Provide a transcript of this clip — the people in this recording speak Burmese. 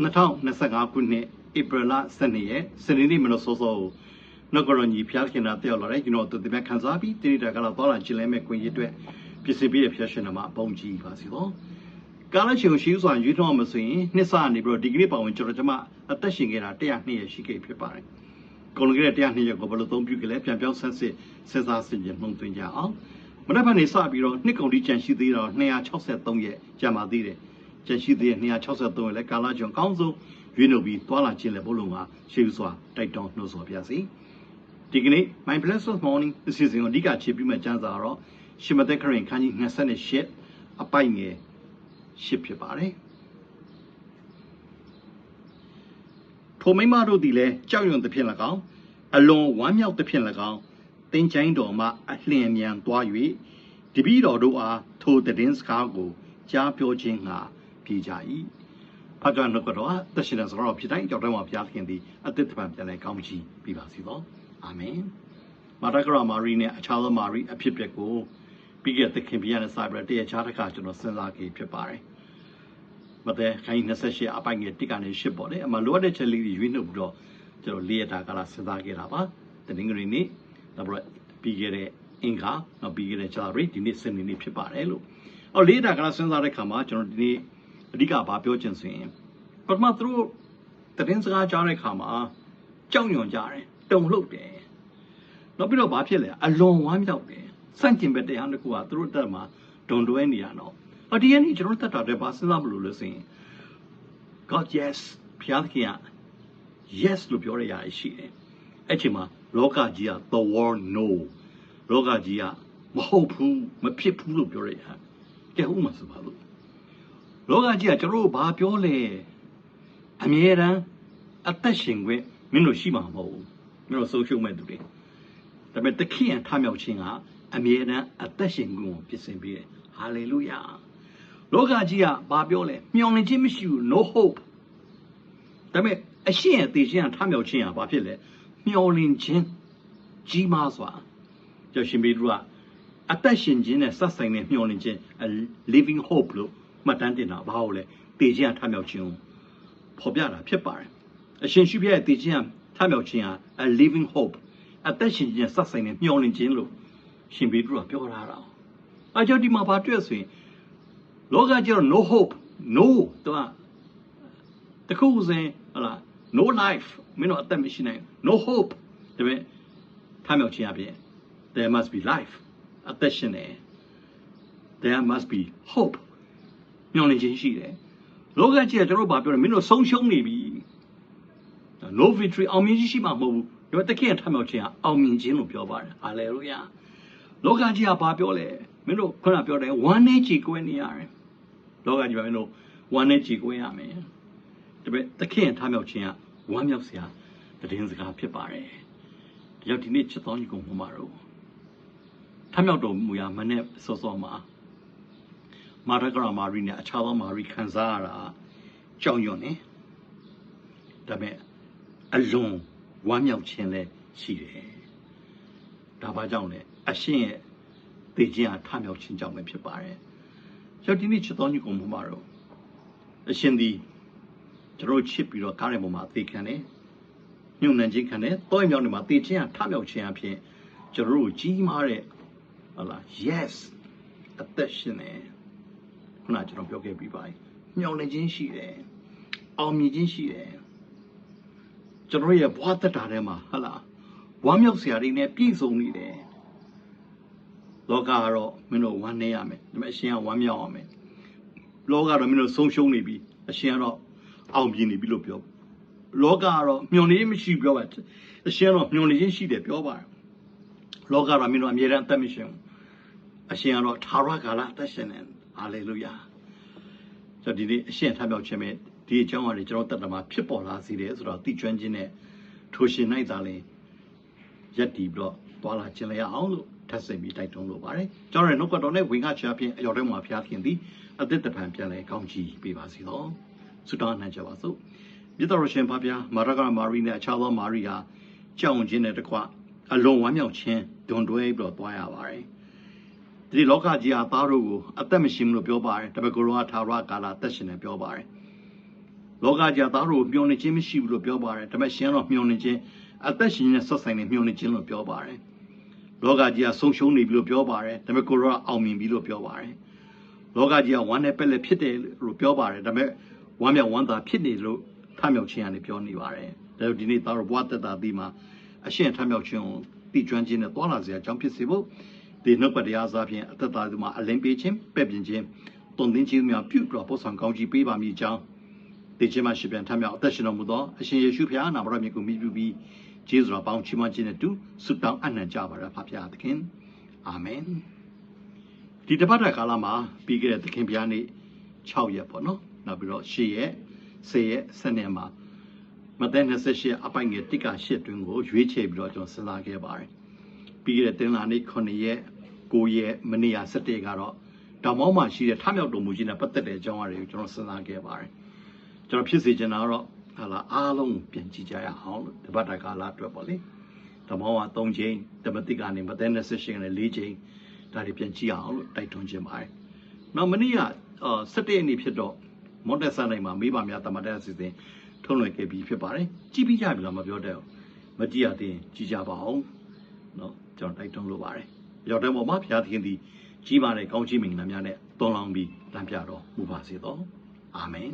2025ခုနှစ်ဧပြီလ12ရက်စနေနေ့မနက်စောစောကိုနဂရညီဖျားခင်တာတယောက်လာတယ်ကျွန်တော်တို့ဒီမဲ့ခန်းစားပြီးတိတိတကလာသွားလာကျင်လဲမဲ့ခွင့်ရအတွက်ပြင်ဆင်ပြီးရဖျားရှင်နာမှာပုံကြည့်ပါစီတော့ကာလရှင်ကိုရှိဥစွာရွေးထောက်မှဆိုရင်နှစ်ဆနေပြီးတော့ဒီဂရီပါဝင်ကျွန်တော်ကျမအသက်ရှင်ခဲ့တာ102ရက်ရှိခဲ့ဖြစ်ပါတယ်ကုန်လွန်ခဲ့တဲ့102ရက်ကိုဘယ်လိုသုံးပြုကြလဲပြန်ပြောင်းဆန်းစစ်စဉ်းစားဆင်ခြင်နှုံသွင်းကြအောင်မနေ့ကနေစပြီးတော့နှစ်ကုန်ဒီကြံရှိသေးတော့263ရက်ကြာပါသေးတယ် ကြံရှိသေးတဲ့263ရက်လဲကာလကျွန်အကောင်းဆုံးရွေးနှုတ်ပြီးသွားလာခြင်းလဲဘုလုံးကရှိဥစွာတိုက်တောင်းနှုတ်ဆော်ပြစီဒီကနေ့ my blessed morning အစီအစဉ်ကိုအဓိကခြေပြီးမှကျမ်းစာတော့ရှမသက်ခရင်ခန်းကြီး28အပိုက်ငယ်8ဖြစ်ပါတယ်ထိုမိမတို့သည်လည်းကြောက်ရွံ့သဖြင့်၎င်းအလွန်ဝမ်းမြောက်သဖြင့်၎င်းတင်ချိုင်းတော်မှအလျင်မြန်သွား၍တပည့်တော်တို့အားထိုတည်င်းစကားကိုကြားပြောခြင်းငှာ ပြေကြ၏ဖတ်ကြနှုတ်ကတော့တရှိတဲ့စကားတော်ဖြစ်တိုင်းကြောက်တိုင်းမှာဘုရားခင်သည်အသက်တပံပြန်လဲကောင်းချီးပြပါစီသောအာမင်မာတာကရာမာရီနဲ့အခြားသောမာရီအဖြစ်ပြက်ကိုပြီးခဲ့တဲ့ခင်ဗျာနဲ့စာပြတဲ့အခြားတစ်ခါကျွန်တော်စဉ်းစားကြည့်ဖြစ်ပါတယ်မတဲ့ခိုင်း28အပိုင်ငယ်တစ်ကနေ10ပေါ့လေအမလိုအပ်တဲ့ချက်လေးတွေရွေးနှုတ်ပြီးတော့ကျွန်တော်လေးရတာကလာစဉ်းစားခဲ့တာပါတနင်္ဂနွေနေ့နောက်ပြီးပြီးခဲ့တဲ့အင်္ဂါနောက်ပြီးခဲ့တဲ့ဂျာရီဒီနေ့စနေနေ့ဖြစ်ပါတယ်လို့အော်လေးတာကလာစဉ်းစားတဲ့ခါမှာကျွန်တော်ဒီနေ့ အဓိကဘာပြောချင်ဆိုရင်ပထမသူတို့တရင်စကားကြားတဲ့ခါမှာကြောက်ရွံ့ကြတယ်တုံလှုပ်တယ်နောက်ပြီးတော့ဘာဖြစ်လဲအလွန်ဝမ်းမြောက်တယ်စန့်ကျင်ဘက်တရားတစ်ခုကသူတို့တက်မှာဒုံတွဲနေရတော့အဒီယနေ့ကျွန်တော်တက်တာတဲ့ဘာစဉ်းစားမလို့လဲဆိုရင် God yes ဖျားခင်က yes လို့ပြောရရရှိတယ်အဲ့ချိန်မှာလောကကြီးက the world no လောကကြီးကမဟုတ်ဘူးမဖြစ်ဘူးလို့ပြောရရကဲဟုတ်မှာဆိုပါလို့ လောကကြီးကကျွန်တော်တို့ဘာပြောလဲအမြဲတမ်းအသက်ရှင်ခွင့်မင်းတို့ရှိမှာမဟုတ်ဘူးမင်းတို့ဆုံးရှုံးမဲ့သူတွေဒါပေမဲ့တခင်ထမြောက်ခြင်းကအမြဲတမ်းအသက်ရှင်ခွင့်ကိုပြင်ဆင်ပေးတယ်ဟာလေလုယာလောကကြီးကဘာပြောလဲမျှော်လင့်ခြင်းမရှိဘူး no hope ဒါပေမဲ့အရှင်ရဲ့သေခြင်းကထမြောက်ခြင်းကဘာဖြစ်လဲမျှော်လင့်ခြင်းကြီးမားစွာကျော်ရှင်ပေတရုကအသက်ရှင်ခြင်းနဲ့ဆက်ဆိုင်တဲ့မျှော်လင့်ခြင်း living hope လို့ မှတ်တမ်းတင်တာဘာလို့လဲသေခြင်းကထမြောက်ခြင်းကိုဖော်ပြတာဖြစ်ပါတယ်အရှင်ရှိပြရဲ့သေခြင်းကထမြောက်ခြင်းဟာ a living hope အသက်ရှင်ခြင်းဆက်ဆိုင်တဲ့မျှော်လင့်ခြင်းလို့ရှင်ပေတရုကပြောထားတာအကြောင်းဒီမှာဘာတွေ့ဆိုရင်လောကကြီးတော့ no hope no တော့တခုစဉ်ဟလာ no life မင်းတို့အသက်မရှိနိုင် no hope ဒါပေမဲ့ထမြောက်ခြင်းအပြင် there must be life အသက်ရှင်တယ် there must be hope မျှော်လင့်ခြင်းရှိတယ်လောကကြီးကကျွန်တော်ဘာပြောလဲမင်းတို့ဆုံးရှုံးနေပြီ no victory အောင်မြင်ခြင်းရှိမှာမဟုတ်ဘူးဒါပေမဲ့တခင်ထမြောက်ခြင်းကအောင်မြင်ခြင်းလို့ပြောပါတယ် hallelujah လောကကြီးကဘာပြောလဲမင်းတို့ခုနပြောတယ်ဝမ်းနေကြည်ကွဲနေရတယ်လောကကြီးကမင်းတို့ဝမ်းနေကြည်ကွဲရမယ်ဒါပေမဲ့တခင်ထမြောက်ခြင်းကဝမ်းမြောက်စရာတည်င်းစကားဖြစ်ပါတယ်ဒါကြောင့်ဒီနေ့ချစ်တော်ညီကောင်မှာတော့ထမြောက်တော်မူရာမနဲ့စောစောမှာ မာရကရာမာရီနဲ့အခြားသောမာရီခံစားရတာကြောင်ရွံ့နေဒါပေမဲ့အလွန်ဝမ်းမြောက်ခြင်းလည်းရှိတယ်ဒါဘာကြောင့်လဲအရှင်ရဲ့သိခြင်းဟာထမြောက်ခြင်းကြောင့်ပဲဖြစ်ပါတယ်ကျွန်တော်ဒီနေ့ချစ်တော်ညီကောင်မှာတော့အရှင်ဒီကျွန်တော်ချစ်ပြီးတော့ကားတဲ့ပုံမှာသိခံတယ်ညှို့နှံခြင်းခံတယ်တောမြောက်နေမှာသိခြင်းဟာထမြောက်ခြင်းအဖြစ်ကျွန်တော်တို့ကြီးမားတဲ့ဟုတ်လား yes အသက်ရှင်တယ် ခုနကျွန်တော်ပြောခဲ့ပြီးပါပြီမျှော်လင့်ခြင်းရှိတယ်အောင်မြင်ခြင်းရှိတယ်ကျွန်တော်ရဲ့ဘဝသက်တာထဲမှာဟုတ်လားဝမ်းမြောက်စရာတွေနဲ့ပြည့်စုံနေတယ်လောကကတော့မင်းတို့ဝမ်းနေရမယ်ဒါပေမဲ့အရှင်ကဝမ်းမြောက်ရမယ်လောကတော့မင်းတို့ဆုံးရှုံးနေပြီအရှင်ကတော့အောင်မြင်နေပြီလို့ပြောလောကကတော့မျှော်နေမရှိပြောပါအရှင်ကတော့မျှော်နေခြင်းရှိတယ်ပြောပါတယ်လောကတော့မင်းတို့အမြဲတမ်းအသက်မရှင်ဘူးအရှင်ကတော့သာရကာလအသက်ရှင်တယ် ဟာလေလုယာဆိုတော့ဒီနေ့အရှင်ထမြောက်ခြင်းပဲဒီအကြောင်းအရာတွေကျွန်တော်တက်တမှာဖြစ်ပေါ်လာစေတယ်ဆိုတော့သိကျွမ်းခြင်းနဲ့ထိုရှင်နိုင်သာလင်ရက်တီပြီးတော့တွာလာခြင်းလည်းအောင်လို့ထပ်စိတ်ပြီးတိုက်တွန်းလိုပါတယ်ကျွန်တော်ရဲ့နှုတ်ကတော်နဲ့ဝင်ကချာဖြင့်အရောက်ထဲမှာဖျားခင်သည်အသက်တပံပြန်လဲကောင်းချီးပေးပါစေတော့ဆုတောင်းနှံကြပါစို့မြတ်တော်ရှင်ဖဗျာမာရကမာရီနဲ့အခြားသောမာရီဟာကြောင်ခြင်းနဲ့တကွအလွန်ဝမ်းမြောက်ခြင်းဒွန်တွဲပြီးတော့တွားရပါတယ် ဒီလောကကြီးဟာသားတို့ကိုအသက်မရှိဘူးလို့ပြောပါတယ်တပည့်ကိုယ်တော်ကထာဝရကာလအသက်ရှင်တယ်ပြောပါတယ်လောကကြီးကသားတို့မျောနေခြင်းမရှိဘူးလို့ပြောပါတယ်ဒါပေမဲ့ရှင်တော့မျောနေခြင်းအသက်ရှင်နဲ့ဆက်ဆိုင်နေမျောနေခြင်းလို့ပြောပါတယ်လောကကြီးကဆုံးရှုံးနေပြီလို့ပြောပါတယ်ဒါပေမဲ့ကိုရောကအောင်မြင်ပြီလို့ပြောပါတယ်လောကကြီးကဝမ်းနဲ့ပက်လက်ဖြစ်တယ်လို့ပြောပါတယ်ဒါပေမဲ့ဝမ်းမြောက်ဝမ်းသာဖြစ်နေလို့ထမြောက်ခြင်းကနေပြောနေပါတယ်ဒါကြောင့်ဒီနေ့သားတို့ဘဝတက်တာဒီမှာအရှင်ထမြောက်ခြင်းကိုတည်ကျွမ်းခြင်းနဲ့တွာလာစရာအကြောင်းဖြစ်စေဖို့ ဒီနှုတ်ပတ်တရားစားဖြင့်အသက်တာဒီမှာအလင်းပေးခြင်းပဲ့ပြင်ခြင်းတုံသင်းခြင်းများပြုပြီးတော့ပို့ဆောင်ကောင်းချီးပေးပါမည်အကြောင်းတေခြင်းမရှိပြန်ထမြောက်အသက်ရှင်တော်မူသောအရှင်ယေရှုဖျားနာမတော်မြတ်ကိုမြည်ပြုပြီးကျေးဇူးတော်ပေါင်းချီးမွမ်းခြင်းနဲ့တူဆုတောင်းအနံ့ကြပါရဖဖျားသခင်အာမင်ဒီတပတ်တာကာလမှာပြီးခဲ့တဲ့သခင်ဖျားနေ့6ရက်ပေါ့နော်နောက်ပြီးတော့10ရက်10ရက်7ရက်မှာမဿဲ28အပိုင်ငယ်တိက8တွင်ကိုရွေးချယ်ပြီးတော့ကျွန်တော်စဉ်းစားခဲ့ပါတယ် ပြီးခဲ့တဲ့တင်လာနေ့9ရက်9ရက်မနေ့က17ကတော့တောင်ပေါင်းမှာရှိတဲ့ထမြောက်တော်မူခြင်းနဲ့ပတ်သက်တဲ့အကြောင်းအရာတွေကိုကျွန်တော်စဉ်းစားခဲ့ပါတယ်ကျွန်တော်ဖြစ်စေချင်တာကတော့ဟာလာအားလုံးပြန်ကြည့်ကြရအောင်လို့တပတ်တကာလအတွက်ပေါ့လေတောင်ပေါင်းမှာ3ချိန်တမတိကနေမသဲ28ကနေ4ချိန်ဒါတွေပြန်ကြည့်အောင်လို့တိုက်တွန်းခြင်းပါတယ်နောက်မနေ့က17ရက်နေ့ဖြစ်တော့မွန်တက်ဆန်နိုင်မှာမိဘများတမတက်အစီအစဉ်ထုံးလွှင့်ခဲ့ပြီးဖြစ်ပါတယ်ကြည့်ပြီးကြပြီလားမပြောတတ်ဘူးမကြည့်ရသေးရင်ကြည့်ကြပါအောင်နော် ကျွန်တော်တိုက်တွန်းလိုပါတယ်ရောက်တဲ့ပေါ်မှာဘုရားသခင်သည်ကြီးမားတဲ့ကောင်းချီးမင်္ဂလာများနဲ့တွန်းလောင်းပြီးတန်ပြတော်မူပါစေသောအာမင်